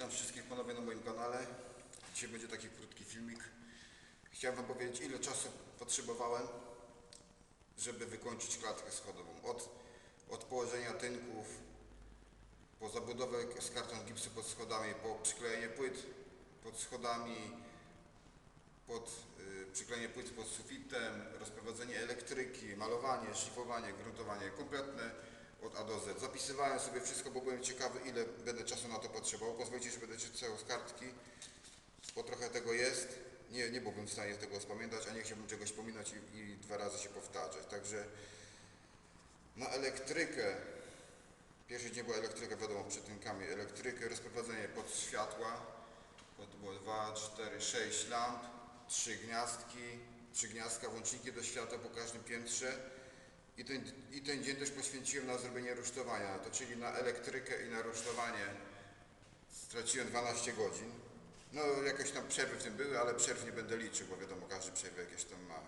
Witam wszystkich ponownie na moim kanale. Dzisiaj będzie taki krótki filmik. Chciałem Wam powiedzieć, ile czasu potrzebowałem, żeby wykończyć klatkę schodową. Od, od położenia tynków, po zabudowę z karton gipsu pod schodami, po przyklejenie płyt pod schodami, pod y, przyklejenie płyt pod sufitem, rozprowadzenie elektryki, malowanie, szlifowanie, gruntowanie, kompletne od A do Z. Zapisywałem sobie wszystko, bo byłem ciekawy, ile będę czasu na to potrzebował. Pozwolicie, że będę czytał z kartki, bo trochę tego jest. Nie, nie byłbym w stanie tego spamiętać, a nie chciałbym czegoś pominąć i, i dwa razy się powtarzać. Także na elektrykę, pierwszy dzień była elektryka, wiadomo, przed tynkami, elektrykę, rozprowadzenie pod światła, to było 2, 4, 6 lamp, 3 gniazdki, 3 gniazdka, włączniki do światła po każdym piętrze. I ten, I ten dzień też poświęciłem na zrobienie rusztowania, to czyli na elektrykę i na rusztowanie straciłem 12 godzin. No jakieś tam przerwy w tym były, ale przerw nie będę liczył, bo wiadomo, każdy przerwę jakieś tam ma.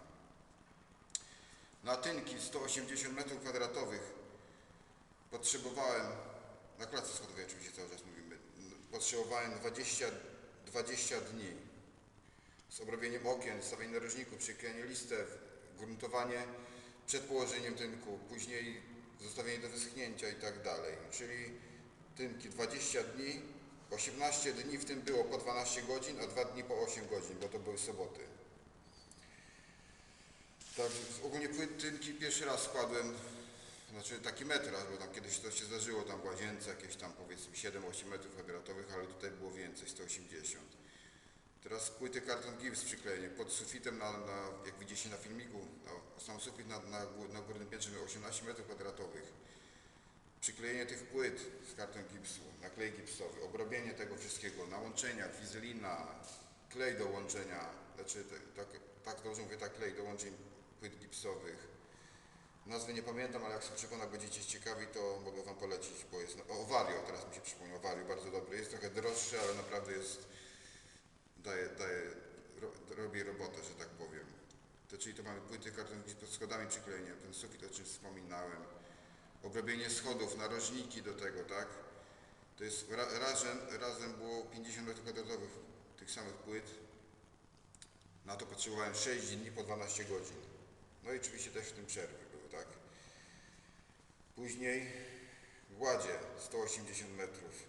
Na tynki 180 m2 potrzebowałem, na klatce schodowej oczywiście cały czas mówimy, potrzebowałem 20, 20 dni z obrobieniem okien, stawieniem narożników, przyklejenie listew, gruntowanie przed położeniem tynku, później zostawienie do wyschnięcia i tak dalej. Czyli tynki 20 dni, 18 dni w tym było po 12 godzin, a 2 dni po 8 godzin, bo to były soboty. Także ogólnie płyt tynki pierwszy raz składłem, znaczy taki metraż, bo tam kiedyś to się zdarzyło tam w łazience jakieś tam powiedzmy 7-8 metrów kwadratowych, ale tutaj było więcej, 180. Teraz płyty karton gips przyklejenie pod sufitem, na, na, jak widzicie na filmiku, na, sam sufit na, na, na górnym piętrze miał 18 metrów kwadratowych. Przyklejenie tych płyt z karton gipsu, naklej gipsowy, obrobienie tego wszystkiego, nałączenia, fizelina, klej do łączenia, znaczy tak, tak dobrze mówię, tak klej do łączeń płyt gipsowych. Nazwy nie pamiętam, ale jak się przekona będziecie ciekawi, to mogę Wam polecić, bo jest, o, Vario, teraz mi się przypomniał, Vario, bardzo dobry, jest trochę droższy, ale naprawdę jest daje, daje, ro, robi robotę, że tak powiem. To czyli to mamy płyty karton pod schodami przyklejenie, ten sufit, o czym wspominałem. Obrobienie schodów, narożniki do tego, tak? To jest ra, razem, razem było 50 m2 tych samych płyt. Na to potrzebowałem 6 dni po 12 godzin. No i oczywiście też w tym przerwy były, tak? Później gładzie 180 metrów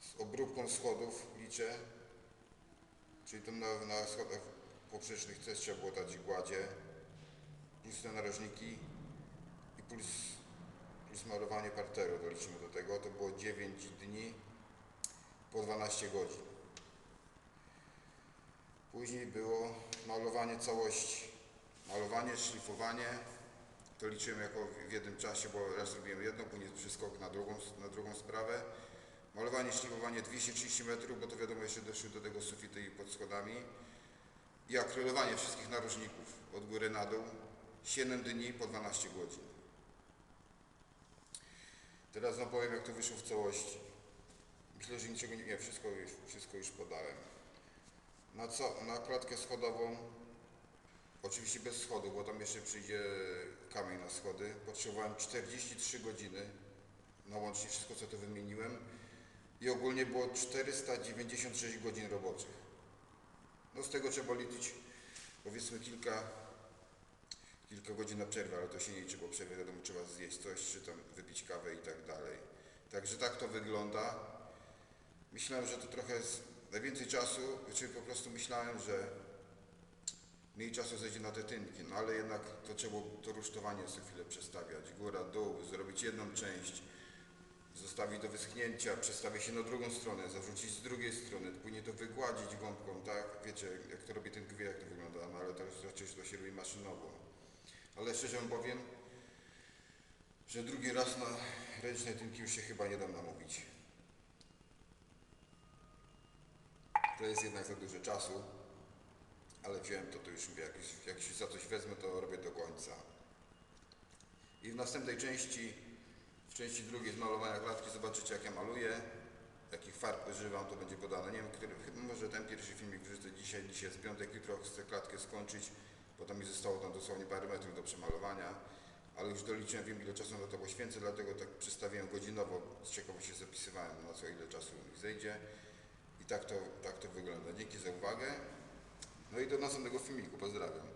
z obróbką schodów liczę, czyli to na, na schodach poprzecznych też trzeba było dać gładzie, plus te narożniki i plus, plus malowanie parteru doliczymy do tego, to było 9 dni po 12 godzin. Później było malowanie całości, malowanie, szlifowanie, to liczyłem jako w jednym czasie, bo raz robiłem jedno, później przeskok na drugą, na drugą sprawę. Malowanie, szlifowanie 230 metrów, bo to wiadomo jeszcze doszły do tego sufity i pod schodami. I akrylowanie wszystkich narożników od góry na dół 7 dni po 12 godzin. Teraz wam powiem jak to wyszło w całości. Myślę, że niczego nie, nie wszystko już, wszystko już podałem. Na, co, na klatkę schodową Oczywiście bez schodów, bo tam jeszcze przyjdzie kamień na schody. Potrzebowałem 43 godziny na łącznie wszystko, co tu wymieniłem. I ogólnie było 496 godzin roboczych. No z tego trzeba liczyć powiedzmy kilka, kilka godzin na przerwę, ale to się nie liczy, bo przerwę wiadomo trzeba zjeść coś, czy tam wypić kawę i tak dalej. Także tak to wygląda. Myślałem, że to trochę jest najwięcej czasu, czy po prostu myślałem, że mniej czasu zejdzie na te tynki, no ale jednak to trzeba to rusztowanie co chwilę przestawiać, góra, dół, zrobić jedną część, zostawić do wyschnięcia, przestawić się na drugą stronę, zawrócić z drugiej strony, później to wygładzić gąbką, tak, wiecie, jak to robi wie jak to wygląda, no ale teraz raczej to się robi maszynowo. Ale szczerze powiem, że drugi raz na ręczne tynki już się chyba nie dam namówić. To jest jednak za dużo czasu ale wziąłem to, to już mówię, jak, jak się za coś wezmę, to robię do końca. I w następnej części, części drugiej z malowania klatki zobaczycie jak ja maluję, jakich farb używam, to będzie podane. Nie wiem, który, może ten pierwszy filmik wrzucę dzisiaj, dzisiaj jest piątek, jutro chcę klatkę skończyć, bo tam mi zostało tam dosłownie parę metrów do przemalowania. ale już doliczyłem, wiem ile czasu na to poświęcę, dlatego tak przedstawiłem godzinowo, z ciekawości zapisywałem na co ile czasu mi zejdzie i tak to, tak to wygląda. Dzięki za uwagę. No i do następnego filmiku, pozdrawiam.